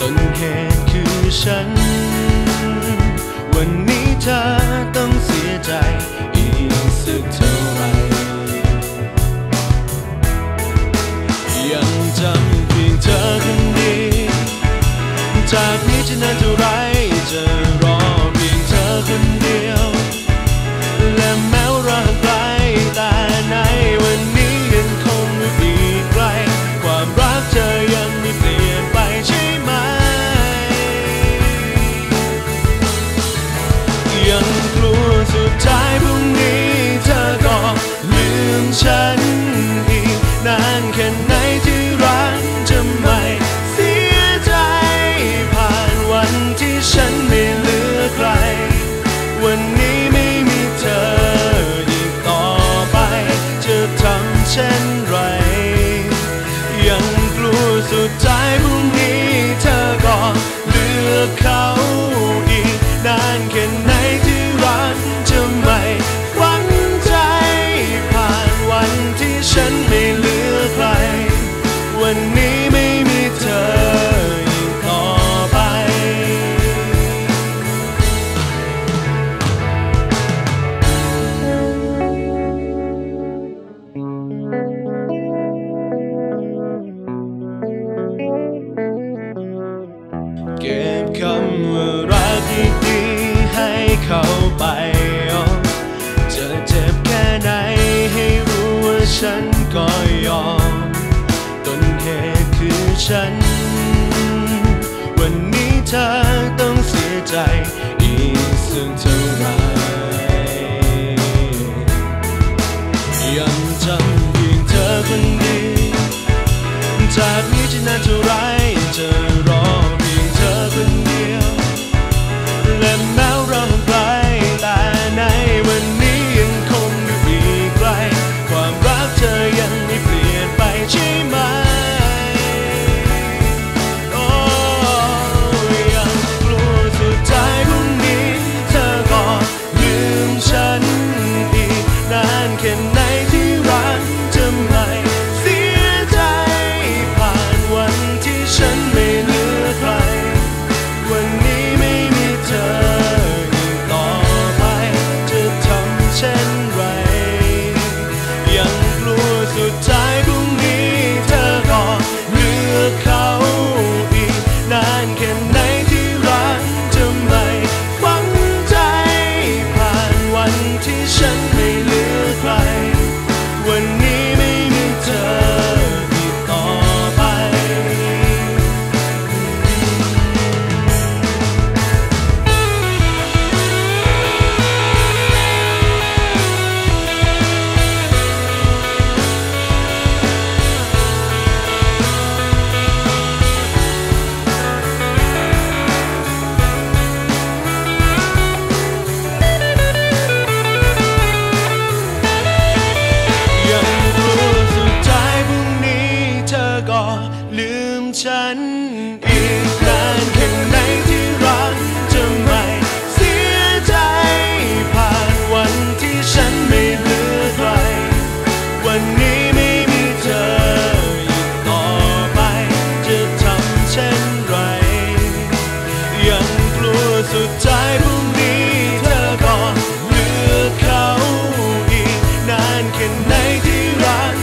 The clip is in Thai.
ต้นเหตุคือฉัน สุดใจพรุ่งนี้เธอก็เลือกเขา เขาไปจะเจ็บแค่ไหนให้รู้ว่าฉันก็ยอมต้นเหตุคือฉัน วันนี้เธอต้องเสียใจอีกสักเท่าไรยังจำเพียงเธอคนเดียวจากนี้จะนานเท่าไรเธอ นอีกนานแค่ไหนที่รักจะไม่เสียใจผ่านวันที่ฉันไม่เหลือใครวันนี้ไม่มีเธออีกต่อไป จะทำเช่นไร ยังกลัวสุดใจพรุ่งนี้เธอก็เหลือเขาอีกนานแค่ไหนที่รัก